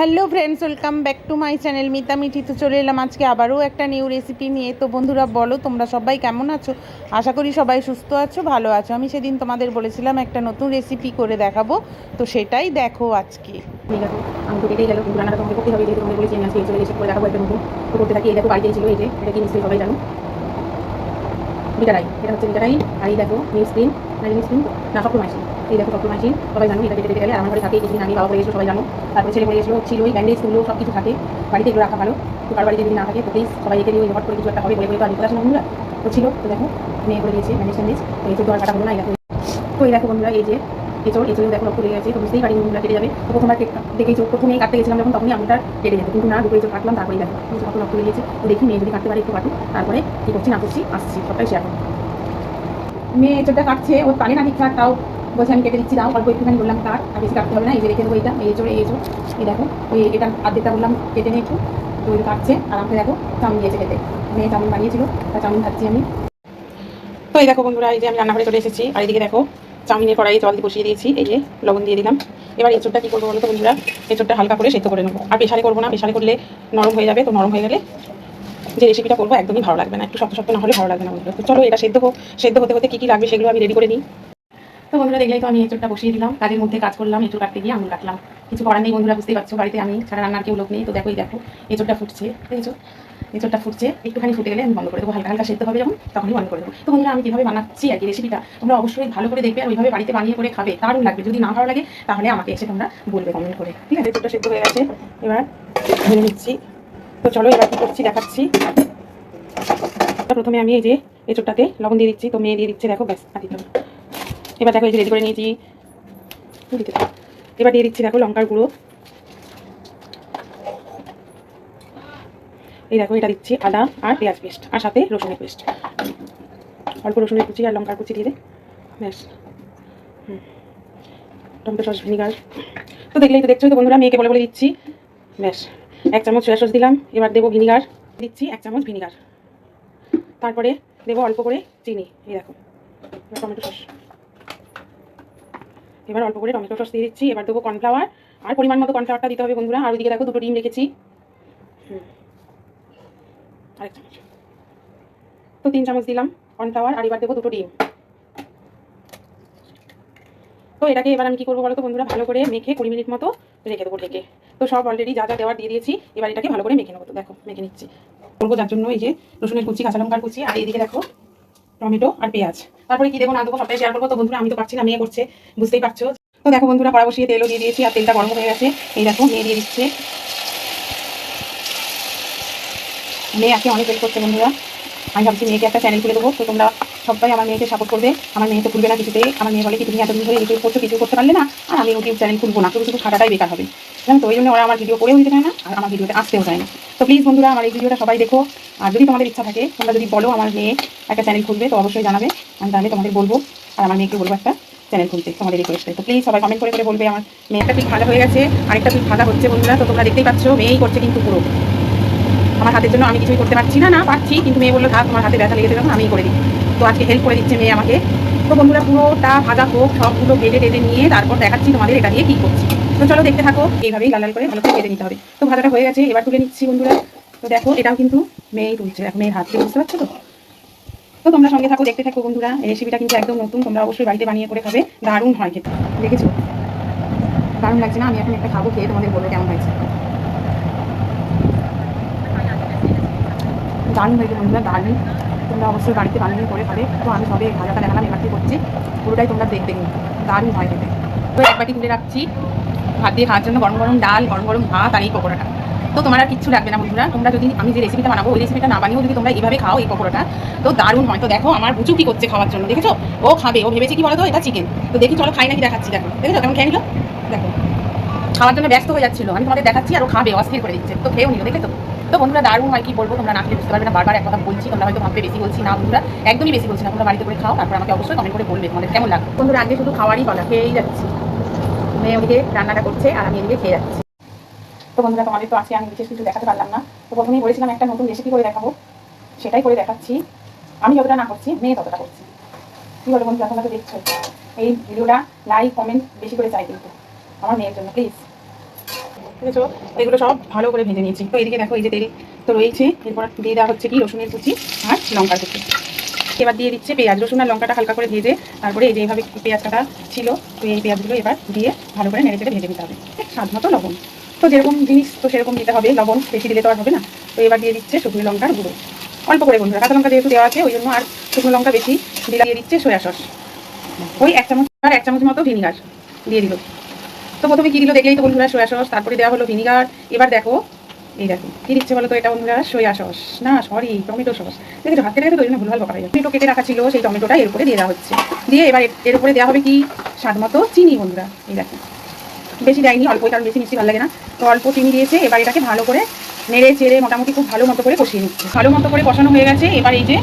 Hello friends, welcome back to my channel Mita Mithi. তো চলে এলাম আজকে আবারও একটা নিউ রেসিপি নিয়ে। তো বন্ধুরা, বলো তোমরা সবাই কেমন আছো? আশা করি সবাই সুস্থ আছো, ভালো আছো। আমি সেদিন তোমাদের বলেছিলাম একটা নতুন রেসিপি করে দেখাবো। তো সেটাই দেখো আজকে। আমি দেখো যে এটা কি এটা দেখো না সব মাইসিন এই দেখো সব মাইসিন সবাই জানো এটা কেটে গেলে আমার ঘরে থাকে, কিছুদিন আমি বাবা করে এসেছ সবাই জানো। তারপরে ছেলে করে এসেছিল, ছিল ওই ব্যান্ডেজ তুলো সব কিছু থাকে, বাড়িতে এগুলো রাখা ভালো। তো কার বাড়িতে যদি না থাকে, তো প্লিজ সবাই একে দিয়ে হট করে কিছু একটা হবে বলে বলে তো আমি কথা বন্ধুরা। তো ছিল, তো দেখো, মেয়ে করে দিয়েছে ব্যান্ডেজ ব্যান্ডেজ তো এই চোদ্দ কাটা হলো না এই দেখো তো এই দেখো বন্ধুরা, এই যে এঁচড় এঁচড় দেখো রক্ত গেছে, তো বুঝতেই পারি বন্ধুরা, কেটে যাবে। তো প্রথমবার দেখেই চোখ প্রথমেই কাটতে গেছিলাম যখন, তখনই আঙুলটা কেটে যেত কিন্তু না, দুটো এঁচড় কাটলাম তারপরে দেখো কত রক্ত লেগে তো দেখি মেয়ে যদি কাটতে পারে একটু কাটুক, তারপরে কী করছি, না করছি, আসছি, সবটাই শেয়ার মেয়ে এঁচড়টা কাটছে ওর পানে না ঠিকঠাক, তাও বলছে, আমি কেটে দিচ্ছি, দাও। অল্প একটুখানি বললাম, কাট। আর বেশি কাটতে হবে না, এই যে রেখে দেবো এইটা এই এঁচড় এই এঁচড় এই দেখো ওই এটা আর্ধেকটা বললাম, কেটে নিয়ে একটু, তো কাটছে। আর আমাকে দেখো, চাউমিন দিয়েছে খেতে। মেয়ে চাউমিন বানিয়েছিল, তা চাউমিন খাচ্ছি আমি। তো এই দেখো বন্ধুরা, এই যে আমি রান্নাঘরে চলে এসেছি, আর এদিকে দেখো, চাউমিনের কড়াইয়ে জল দিয়ে বসিয়ে দিয়েছি, এই যে লবণ দিয়ে দিলাম। এবার এঁচড়টা কী করব বলো তো বন্ধুরা? এঁচড়টা হালকা করে সেদ্ধ করে নেব। আর প্রেশারে করব না প্রেশারে করলে নরম হয়ে যাবে, তো নরম হয়ে গেলে যে রেসিপিটা করব, একদমই ভালো লাগবে না। একটু শক্ত শক্ত না হলে ভালো লাগবে না বন্ধুরা। তো চলো এটা সেদ্ধ হোক। সেদ্ধ হতে হতে কী কী লাগবে সেগুলো আমি রেডি করে নিই। তো বন্ধুরা, দেখলেই তো আমি এঁচড়টা বসিয়ে দিলাম। কাজের মধ্যে কাজ করলাম এঁচড় কাটতে গিয়ে আঙুল কাটলাম। কিছু করার নেই বন্ধুরা, বুঝতেই পারছ, বাড়িতে আমি ছাড়া রান্নার কেউ লোক নেই। তো দেখো, এই দেখো এঁচড়টা ফুটছে দেখেছ এঁচড়টা ফুটছে। একটুখানি ফুটে গেলে আমি বন্ধ করে দেবো, হালকা হালকা সেদ্ধ হবে যখন, তখনই বন্ধ করে দেবো। তো বন্ধুরা, আমি কীভাবে বানাচ্ছি আর কি রেসিপিটা তোমরা অবশ্যই ভালো করে দেখবে আর ওইভাবে বাড়িতে বানিয়ে করে খাবে, দারুণ লাগবে। যদি না ভালো লাগে, তাহলে আমাকে এসে তোমরা বলবে কমেন্ট করে। ঠিক আছে এঁচড়টা সেদ্ধ হয়ে গেছে। এবার ধরে নিচ্ছি। তো চলো, এবার কী করছি, দেখাচ্ছি। প্রথমে আমি এই যে এঁচড়টাতে লবণ দিয়ে দিচ্ছি। তো মেয়ে দিয়ে দিচ্ছে, দেখো, ব্যাস আর। এবার দেখো রেডি করে নিয়েছি। এবার দিয়ে দিচ্ছি দেখো লঙ্কার গুঁড়ো। এই দেখো, এটা দিচ্ছি আদা আর পেঁয়াজ পেস্ট আর সাথে রসুনের পেস্ট অল্প রসুনের কুচি আর লঙ্কার কুচি দিয়ে দে। ব্যাস। Tomato sauce, vinegar. তো দেখলেই তো দেখছোই তো বন্ধুরা, মেয়েকে বলে বলে দিচ্ছি। ব্যাস। এক চামচ সয়া সস দিলাম, এবার দেবো ভিনিগার। দিচ্ছি এক চামচ ভিনিগার। তারপরে দেবো অল্প করে চিনি, এই দেখো। Tomato sauce. এবার অল্প করে টমেটো সস দিয়ে দিচ্ছি, এবার দেবো কর্নফ্লাওয়ার। আর পরিমাণ মতো কর্নফ্লাওয়ারটা দিতে হবে বন্ধুরা, আর ওইদিকে দেখো দুটো ডিম রেখেছি। তো তিন চামচ দিলাম কর্নফ্লাওয়ার, আর এবার দেবো দুটো ডিম। তো এটাকে এবার আমি কি করব বলো তো বন্ধুরা, ভালো করে মেখে কুড়ি মিনিট মতো রেখে দেবো ঢেকে। তো সব অলরেডি যা যা দেওয়ার দিয়ে দিয়েছি, এবার এটাকে ভালো করে মেখে নেব। তো দেখো, মেখে নিচ্ছি। করব যার জন্য এই যে রসুনের কুচি, কাঁচা লঙ্কার কুচি, আর এইদিকে দেখো টমেটো আর পেঁয়াজ। তারপরে কি দেবো না দেবো সবটাই শেয়ার করব। তো বন্ধুরা, আমি তো পারছি না, মেয়ে করছে, বুঝতেই পারছ? তো দেখো বন্ধুরা, কড়া বসিয়ে তেলও দিয়ে দিয়েছি আর তেলটা গরম হয়ে গেছে। এই দেখো, মেয়ে দিয়ে দিচ্ছে। মেয়ে আজকে অনেক হেল্প করছে বন্ধুরা। আমি ভাবছি মেয়েকে একটা চ্যানেল খুলে দেবো। তো তোমরা সবাই আমার মেয়েকে সাপোর্ট করবে। আমার মেয়ে তো খুলবে না কিছুতেই আমার মেয়ে বলে কি, তুমি এতদিন ধরে ইউটিউব করছ, কিছু করতে পারলে না? আর আমি ইউটিউব চ্যানেল খুলবো না। শুধু শুধু খাটাটাই বেকার হবে। তো, ওই জন্য ওরা আমার ভিডিও করেও দিতে চায় না, আর আমার ভিডিওতে আসতেও চায় না। তো প্লিজ বন্ধুরা আমার এই ভিডিওটা সবাই দেখো। আর যদি তোমাদের ইচ্ছা থাকে, তোমরা যদি বলো আমার মেয়ে একটা চ্যানেল খুলবে, তো অবশ্যই জানাবে। আমি তাহলে তোমাদের বলব, আর আমার মেয়েকে বলব একটা চ্যানেল খুলতে, তোমাদের রিকোয়েস্টে তো প্লিজ সবাই কমেন্ট করে করে বলবে আমার মেয়েটা পিঠ ভাজা হয়ে গেছে, আরেকটা পিঠ ভাজা হচ্ছে বন্ধুরা। তো তোমরা দেখতেই পাচ্ছ, মেয়েই করছে কিন্তু পুরো। আমার হাতের জন্য আমি কিছুই করতে পারছি না না পারছি, কিন্তু মেয়ে বলল, থাক, তোমার হাতে ব্যথা লেগেছে যখন, আমিই করে দিই। তো আজকে হেল্প করে দিচ্ছে মেয়ে আমাকে। তো বন্ধুরা পুরোটা ভাজা হোক, সবগুলো কেটে টেটে নিয়ে তারপর দেখাচ্ছি তোমাদের এটা দিয়ে কী করছি। তো চলো দেখতে থাকো, এইভাবেই লাল লাল করে ভালো করে কেটে নিতে হবে। তো ভাজাটা হয়ে গেছে, এবার তুলে নিচ্ছি বন্ধুরা। তো দেখো, এটাও কিন্তু মেয়েই তুলছে দেখো মেয়ের হাত দিয়ে বুঝতে পারছ তো? তো তোমরা সঙ্গে থাকো, দেখতে থাকো বন্ধুরা, এই রেসিপিটা কিন্তু একদম নতুন, তোমরা অবশ্যই বাড়িতে বানিয়ে করে খাবে, দারুণ হয় খেতে, দেখেছ? দারুণ লাগছে না? আমি এখন একটা খাব, খেয়ে তোমাদের বলব কেমন হয়েছে। দারুণ হয়েছে বন্ধুরা, দারুণ। তোমরা অবশ্যই বাড়িতে বানিয়ে করে খাবে। তো আমি সবে ভাজাটা দেখালাম, এবার কি করছি? পুরোটাই তোমরা দেখবে। দারুণ হয় খেতে তো এক বাটি তুলে রাখছি। ভাত দিয়ে খাওয়ার জন্য গরম গরম ডাল, গরম গরম ভাত আর এই পকোড়াটা। তো তোমার আর কিচ্ছু লাগবে না, বন্ধুরা। তোমরা যদি, আমি যে রেসিপিটা বানাবো, ওই রেসিপিটা না বানিয়েও যদি তোমরা এইভাবে খাও এই পকোড়াটা, তো দারুণ হয়। তো দেখো, আমার বুচু কি করছে খাওয়ার জন্য, দেখেছ? ও খাবে, ও ভেবেছে কি বলতো? এটা চিকেন তো দেখি, চলো খাই নাকি দেখাচ্ছি, দেখো। দেখেছ? কেমন খেয়ে নিল? দেখো। খাওয়ার জন্য ব্যস্ত হয়ে যাচ্ছিল। আমি তোমাদের দেখাচ্ছি আর ও খাবে অস্থির করে দিচ্ছে। তো খেয়েও নিল দেখে তো তো বন্ধুরা দারুণ হয় কি বলব তোমরা না খেলে বুঝতে পারবে না বারবার এক কথা বলছি তোমরা হয়তো ভাববে বেশি বলছি না বন্ধুরা একদমই বেশি বলছি না তোমরা বাড়িতে করে খাও তারপর আমাকে অবশ্যই কমেন্ট করে বলবে তোমাদের কেমন লাগবে বন্ধুরা আগে শুধু খাওয়ারই বলা খেয়েই যাচ্ছি। মেয়ে ওদিকে রান্নাটা করছে আর আমি এদিকে খেয়ে যাচ্ছি। তো বন্ধুরা তোমাদের তো আজকে আমি বিশেষ কিছু দেখাতে পারলাম না। তো প্রথমেই বলেছিলাম একটা নতুন রেসিপি করে দেখাবো সেটাই করে দেখাচ্ছি। আমি যতটা না করছি মেয়ে ততটা করছি। কী বলো বন্ধুরা তোমরা তো দেখছ। এই ভিডিওটা লাইক কমেন্ট বেশি করে চাই কিন্তু আমার মেয়ের জন্য প্লিজ দেখেছ এগুলো সব ভালো করে ভেজে নিয়েছি। তো এদিকে দেখো, এই যে তেল তো রয়েছে। এরপর দিয়ে দেওয়া হচ্ছে কি, রসুনের কুচি আর লঙ্কার কুচি। এবার দিয়ে দিচ্ছে পেঁয়াজ। রসুন আর লঙ্কাটা হালকা করে ভেজে তারপরে এই যে এইভাবে পেঁয়াজ কাটা ছিল, তো এই পেঁয়াজগুলো এবার দিয়ে ভালো করে নেড়ে চেড়ে ভেজে নিতে হবে। স্বাদ মতো লবণ। তো যেরকম জিনিস, তো সেরকম দিতে হবে। লবণ বেশি দিলে তো আর হবে না। তো এবার দিয়ে দিচ্ছে শুকনো লঙ্কার গুঁড়ো। অল্প করে বন্ধুরা, কাঁচা লঙ্কা যেহেতু দেওয়া আছে, ওই জন্য আর শুকনো লঙ্কা বেশি দিয়ে দিচ্ছে সয়া সস। ওই এক চামচ আর এক চামচ মতো ভিনিগার দিয়ে দিল। তো প্রথমে কি দিল দেখলেই তো বন্ধুরা, সয়া সস, তারপরে দেওয়া হলো ভিনিগার। এবার দেখো, এই দেখো, কি দিচ্ছে বলো তো এটা বন্ধুরা? Soya sauce. না সরি টমেটো সস। দেখেছ হাত কেটে তো ওই জন্য ভুলভাল বকা হয়ে টমেটো কেটে রাখা ছিল, সেই টমেটোটা এর উপরে দিয়ে দেওয়া হচ্ছে। দিয়ে এবার এর- উপরে দেওয়া হবে কি? স্বাদ মতো চিনি বন্ধুরা, এই দেখো। বেশি দেয়নি, অল্প, কারণ বেশি মিষ্টি ভালো লাগে না। তো অল্প চিনি দিয়েছে, এবার এটাকে ভালো করে নেড়ে চেড়ে মোটামুটি খুব ভালো মতো করে কষিয়ে নিচ্ছে। ভালো মতো করে কষানো হয়ে গেছে, এবার এই যে,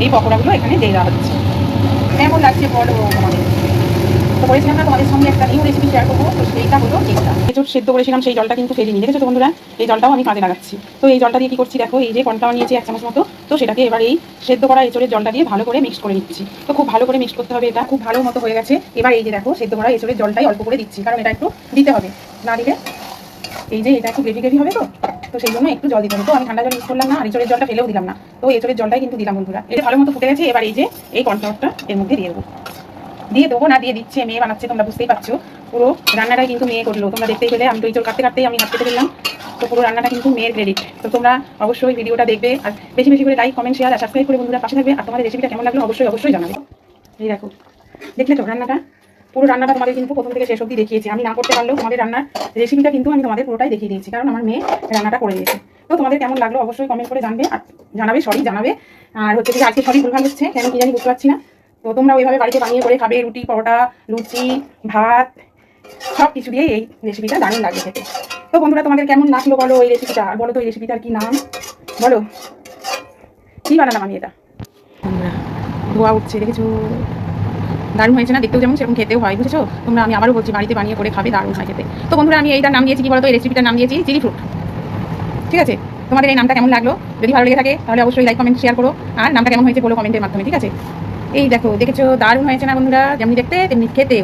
এই পকোড়াগুলো এখানে দিয়ে দেওয়া হচ্ছে। কেমন লাগছে বলো তোমাদের? তো বলেছিলাম না একটা নিউ রেসিপি শেয়ার করব। সেদ্ধ করেছিলাম, সেই জলটা কিন্তু ফেলিনি। দেখেছ তো বন্ধুরা? এই জলটাও আমি কাজে লাগাচ্ছি। তো এই জলটা দিয়ে কি করছি দেখো, এই যে কর্নফ্লাওয়ার নিয়েছি এক চামচ মতো। তো সেটাকে এবার এই সেদ্ধ করা এঁচড়ের জলটা দিয়ে ভালো করে মিক্স করে নিচ্ছি। তো খুব ভালো করে মিক্স করতে হবে এটা। খুব ভালো মতো হয়ে গেছে। এবার এই যে দেখো, সেদ্ধ করা এঁচড়ের জলটাই অল্প করে দিচ্ছি। কারণ এটা একটু দিতে হবে। না দিলে এই যে এটা একটু গ্রেভি গ্রেভি হবে তো? তো সেই জন্য একটু জল দিতে হবে। তো আমি ঠান্ডা জল ইউজ করলাম না, আর এঁচড়ের জলটা ফেলেও দিলাম না। তো এঁচড়ের জলটাই কিন্তু দিলাম বন্ধুরা। এটা ভালো মতো ফুটে গেছে, এবার এই যে এই কর্নফ্লাওয়ারটা এর মধ্যে দিয়ে দেবো। দিয়ে দেবো না, দিয়ে দিচ্ছে, মেয়ে বানাচ্ছে, তোমরা বুঝতেই পারছ। পুরো রান্নাটাই কিন্তু মেয়ে করল। তোমরা দেখতেই পেলে, আমি ইঁচড় কাটতে কাটতেই আমি হাত পেতে ফেললাম তো পুরো রান্নাটা কিন্তু মেয়ের ক্রেডিট তো তোমরা অবশ্যই ভিডিওটা দেখবে। আর বেশি বেশি করে লাইক কমেন্ট শেয়ার আর সাবস্ক্রাইব করে বন্ধুরা পাশে থাকবে। আর তোমাদের রেসিপিটা কেমন লাগল অবশ্যই অবশ্যই জানাবে। এই দেখো, দেখলে তো রান্নাটা? পুরো রান্নাটা তোমাদের কিন্তু প্রথম থেকে শেষ অবধি দেখিয়েছি। আমি না করতে পারলেও তোমাদের রান্নার রেসিপিটা কিন্তু আমি তোমাদের পুরোটাই দেখিয়ে দিয়েছি। কারণ আমার মেয়ে রান্নাটা করে দিয়েছে। তো তোমাদের কেমন লাগল অবশ্যই কমেন্ট করে জানবে। আর জানাবে সরি জানাবে। আর হচ্ছে আজকে সবই ভুলভাল হচ্ছে। কেন কি জানি বুঝতে পারছি না। তো তোমরা ওইভাবে বাড়িতে বানিয়ে করে খাবে, রুটি, পরোটা, লুচি, ভাত, সব কিছু দিয়ে এই রেসিপিটা দারুণ লাগবে খেতে। তো বন্ধুরা, তোমাদের কেমন লাগল বলো এই রেসিপিটা বলো তো এই রেসিপিটার কি নাম? বলো। কি বানালাম আমি এটা? ধোয়া উঠছে, দেখেছ? দারুণ হয়েছে না? দেখতেও যেমন সেরকম খেতেও হয়, বুঝেছ? তোমরা আমি আবারও বলছি, বাড়িতে বানিয়ে করে খাবে দারুণ হয় খেতে। তো বন্ধুরা, আমি এইটার নাম দিয়েছি, কি বলতো? এই রেসিপিটার নাম দিয়েছি চিলি ফ্রুট ঠিক আছে? তোমাদের এই নামটা কেমন লাগল? যদি ভালো লেগে থাকে, তাহলে অবশ্যই লাইক কমেন্ট শেয়ার করো। আর নামটা কেমন হয়েছে, বলো কমেন্টের মাধ্যমে, ঠিক আছে? এই দেখো দেখেছ? দারুণ হয়েছে না বন্ধুরা? যেমনি দেখতে তেমনি খেতে।